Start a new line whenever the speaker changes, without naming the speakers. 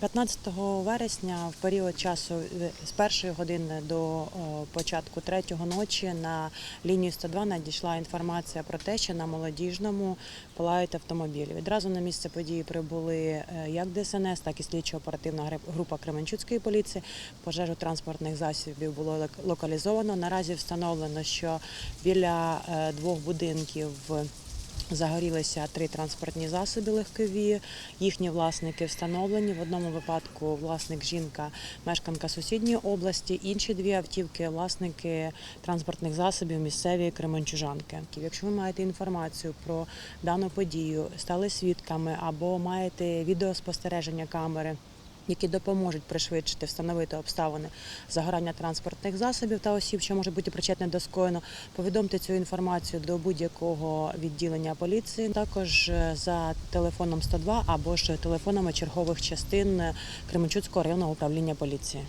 15 вересня в період часу е, з першої години до початку третього ночі на лінію 102 надійшла інформація про те, що на молодіжному палають автомобілі. Відразу на місце події прибули е, як ДСНС, так і слідчо-оперативна група Кременчуцької поліції. Пожежу транспортних засобів було лок- локалізовано. Наразі встановлено, що біля е, двох будинків. Загорілися три транспортні засоби легкові. Їхні власники встановлені. В одному випадку власник жінка, мешканка сусідньої області. Інші дві автівки власники транспортних засобів місцеві кременчужанки. Якщо ви маєте інформацію про дану подію, стали свідками або маєте відеоспостереження камери. Які допоможуть пришвидшити встановити обставини загорання транспортних засобів та осіб, що може бути причетне до скоєно, повідомте цю інформацію до будь-якого відділення поліції. Також е, за телефоном 102 або ж телефонами чергових частин Кременчуцького районного управління поліції.